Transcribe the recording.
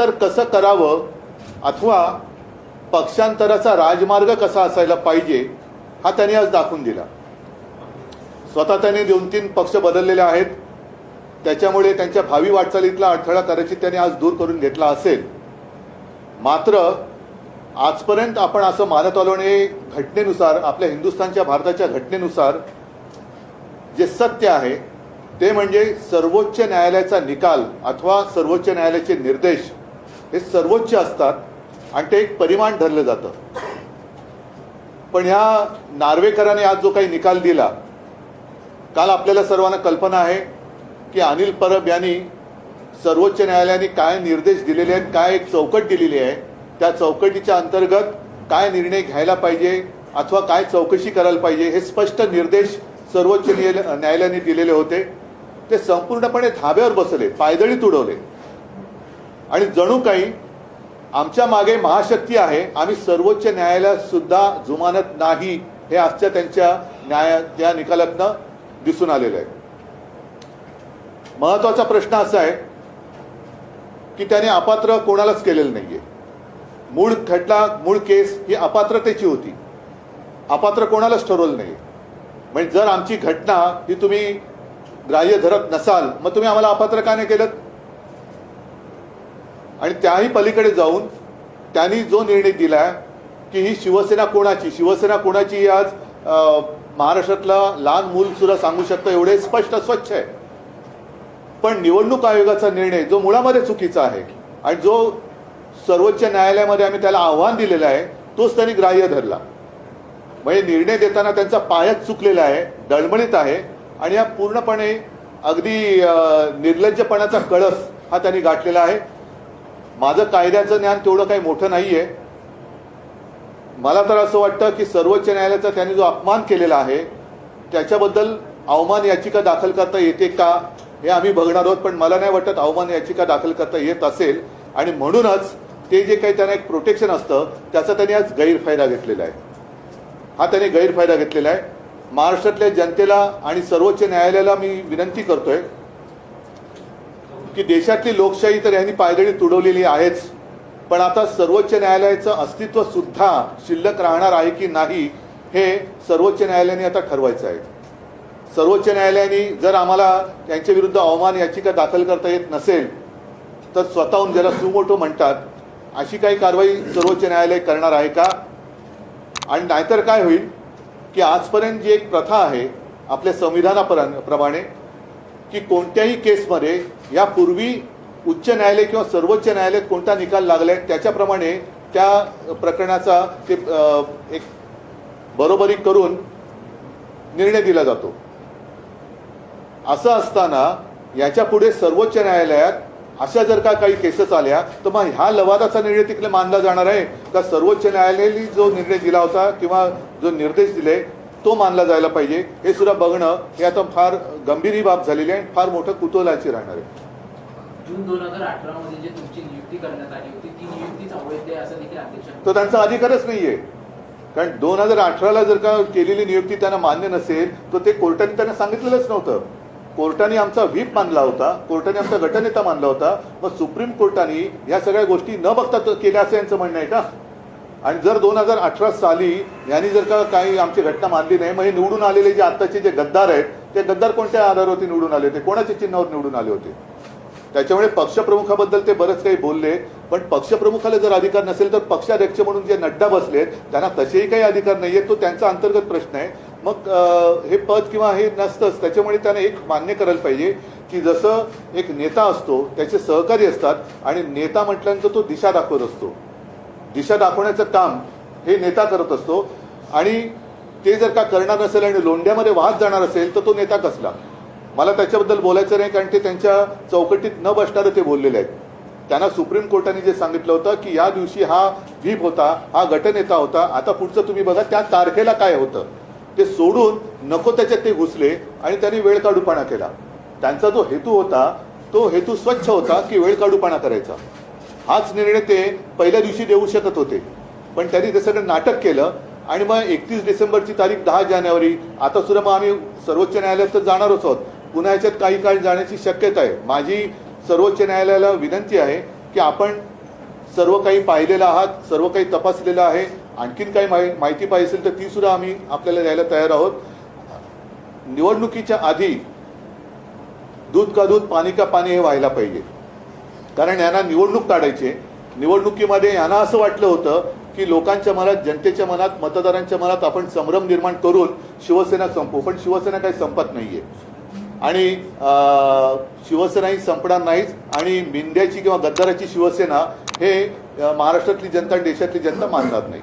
पक्षांतर कसं करावं? अथवा पक्षांतराचा राजमार्ग कसा असायला पाहिजे हा त्यांनी आज दाखवून दिला. स्वतः त्यांनी दोन तीन पक्ष बदललेले आहेत. त्याच्यामुळे त्यांच्या भावी वाटचालीतला अडथळा कदाचित त्यांनी आज दूर करून घेतला असेल. मात्र आजपर्यंत आपण असं मानत आलो आणि घटनेनुसार आपल्या हिंदुस्थानच्या भारताच्या घटनेनुसार जे सत्य आहे ते म्हणजे सर्वोच्च न्यायालयाचा निकाल अथवा सर्वोच्च न्यायालयाचे निर्देश. हे सर्वोच्च असतात आणि ते एक परिमाण धरलं जातं. पण ह्या नार्वेकरांनी आज जो काही निकाल दिला काल आपल्याला सर्वांना कल्पना आहे की अनिल परब यांनी सर्वोच्च न्यायालयाने काय निर्देश दिलेले आहेत काय एक चौकट दिलेली आहे त्या चौकटीच्या अंतर्गत काय निर्णय घ्यायला पाहिजे अथवा काय चौकशी करायला पाहिजे हे स्पष्ट निर्देश सर्वोच्च न्यायालयाने दिलेले होते. ते संपूर्णपणे धाब्यावर बसले पायदळी तुडवले आणि जणू काही आमच्या मागे महाशक्ती आहे आम्ही सर्वोच्च न्यायालयात सुद्धा जुमानत नाही हे आजच्या त्यांच्या न्याय त्या निकालातनं दिसून आलेलं आहे. महत्त्वाचा प्रश्न असा आहे की त्याने अपात्र कोणालाच केलेलं नाहीये. मूळ खटला मूळ केस ही अपात्रतेची होती. अपात्र कोणालाच ठरवलं नाही म्हणजे जर आमची घटना ही तुम्ही ग्राह्य धरत नसाल मग तुम्ही आम्हाला अपात्र का नाही केलं? आणि त्याही पलीकडे जाऊन त्यांनी जो निर्णय दिला की ही शिवसेना कोणाची? शिवसेना कोणाची आज महाराष्ट्रातलं महाराष्ट्रातला लहान मूल सुद्धा सांगू शकतं एवढे स्पष्ट स्वच्छ आहे. पण निवडणूक आयोगाचा निर्णय जो मुळामध्ये चुकीचा आहे आणि जो सर्वोच्च न्यायालयामध्ये आम्ही त्याला आव्हान दिलेलं आहे तोच त्यांनी ग्राह्य धरला. म्हणजे निर्णय देताना त्यांचा पायच चुकलेला आहे डळमळीत आहे आणि हा पूर्णपणे अगदी निर्लज्जपणाचा कळस हा त्यांनी गाठलेला आहे. माझं कायद्याचं ज्ञान तेवढं काही मोठं नाही आहे मला तर असं वाटतं की सर्वोच्च न्यायालयाचा त्यांनी जो अपमान केलेला आहे त्याच्याबद्दल अवमान याचिका दाखल करता येते का हे आम्ही बघणार आहोत पण मला नाही वाटत अवमान याचिका दाखल करता येत असेल. आणि म्हणूनच ते जे काही त्यांना एक प्रोटेक्शन असतं त्याचा त्यांनी आज गैरफायदा घेतलेला आहे. हा त्याने गैरफायदा घेतलेला आहे. महाराष्ट्रातल्या जनतेला आणि सर्वोच्च न्यायालयाला मी विनंती करतोय की देशातली लोकशाही तर यांनी पायदळी तुडवलेली आहेच. पण आता सर्वोच्च न्यायालयाचं अस्तित्व सुद्धा शिल्लक राहणार आहे की नाही हे सर्वोच्च न्यायालयाने आता ठरवायचं आहे. सर्वोच्च न्यायालयाने जर आम्हाला त्यांच्या विरुद्ध अवमान याचिका दाखल करता येत नसेल तर स्वतःहून ज्याला सुमोटो म्हणतात अशी काही कारवाई सर्वोच्च न्यायालय करणार आहे का? आणि नाहीतर काय होईल की आजपर्यंत जी एक प्रथा आहे आपल्या संविधानापर्यंत प्रमाणे की कोणत्याही केसमध्ये यापूर्वी उच्च न्यायालय किंवा सर्वोच्च न्यायालयात कोणता निकाल लागलाय त्याच्याप्रमाणे त्या प्रकरणाचा ते एक बरोबरी करून निर्णय दिला जातो. असं असताना याच्यापुढे सर्वोच्च न्यायालयात अशा जर का काही केसेस आल्या तर मग ह्या लवादाचा निर्णय तिकडे मानला जाणार आहे. का सर्वोच्च न्यायालयाने जो निर्णय दिला होता किंवा जो निर्देश दिले तो मानला जायला पाहिजे. हे सुद्धा बघणं हे आता फार गंभीर ही बाब झालेली आहे फार मोठं कुतूहलाची राहणार आहे. जून दोन हजार अठरा मध्ये जे तुमची नियुक्ती करण्यात आली होती ती नियुक्तीच अवैध आहे असं देखील अध्यक्ष तो त्यांचा अधिकारच नाहीये. कारण दोन हजार अठराला जर का केलेली नियुक्ती त्यांना मान्य नसेल तर ते कोर्टाने त्यांना सांगितलेलंच नव्हतं. कोर्टाने आमचा व्हीप मानला होता कोर्टाने आमचा गटनेता मानला होता मग सुप्रीम कोर्टाने या सगळ्या गोष्टी न बघता केल्या असं यांचं म्हणणं आहे का? आणि जर दोन हजार अठरा साली यांनी जर का काही आमची घटना मानली नाही मग हे निवडून आलेले जे आत्ताचे जे गद्दार आहेत ते गद्दार कोणत्या आधारावरती निवडून आले होते? कोणाच्या चिन्हावर निवडून आले होते? त्याच्यामुळे पक्षप्रमुखाबद्दल ते बरंच काही बोलले पण पक्षप्रमुखाला जर अधिकार नसेल तर पक्षाध्यक्ष म्हणून जे नड्डा बसलेत त्यांना तसेही काही अधिकार नाहीये तो त्यांचा अंतर्गत प्रश्न आहे. मग हे पद किंवा हे नसतंच त्याच्यामुळे त्याने एक मान्य करायला पाहिजे की जसं एक नेता असतो त्याचे सहकारी असतात आणि नेता म्हटल्यानंतर तो दिशा दाखवत असतो. दिशा दाखवण्याचं काम हे नेता करत असतो. आणि ते जर का करणार नसेल आणि लोंढ्यामध्ये वाहत जाणार असेल तर तो नेता कसला? मला त्याच्याबद्दल बोलायचं नाही कारण ते त्यांच्या चौकटीत न बसणारं ते बोललेले आहेत. त्यांना सुप्रीम कोर्टाने जे सांगितलं होतं की या दिवशी हा व्हीप होता हा गटनेता होता आता पुढचं तुम्ही बघा त्या तारखेला काय होतं? ते सोडून नको त्याच्यात ते घुसले आणि त्यांनी वेळ काढूपणा केला. त्यांचा जो हेतू होता तो हेतू स्वच्छ होता की वेळ काढूपणा करायचा? हाच निर्णय ते पहिल्या दिवशी देऊ शकत होते. पण त्यांनी ते सगळं नाटक केलं आणि मग एकतीस डिसेंबरची तारीख दहा जानेवारी आता सुद्धा मग आम्ही सर्वोच्च न्यायालयात तर जाणारच आहोत. पुन्हा याच्यात काही काळ जाण्याची शक्यता आहे. माझी सर्वोच्च न्यायालयाला विनंती आहे की आपण सर्व काही पाहिलेलं आहात सर्व काही तपासलेलं आहे आणखीन काही माहि माहिती पाहिजे असेल तर ती सुद्धा आम्ही आपल्याला द्यायला तयार आहोत. निवडणुकीच्या आधी दूध का दूध पाणी का पाणी हे व्हायला पाहिजे. कारण यांना निवडणूक काढायची निवडणुकीमध्ये यांना असं वाटलं होतं की लोकांच्या मनात जनतेच्या मनात मतदारांच्या मनात आपण संभ्रम निर्माण करून शिवसेना संपू. पण शिवसेना काही संपत नाहीये. आणि अं, शिवसेना ही संपणार नाहीच आणि मिंद्याची किंवा गद्दाराची शिवसेना हे महाराष्ट्रातली जनता देशातली जनता मानणार नाही.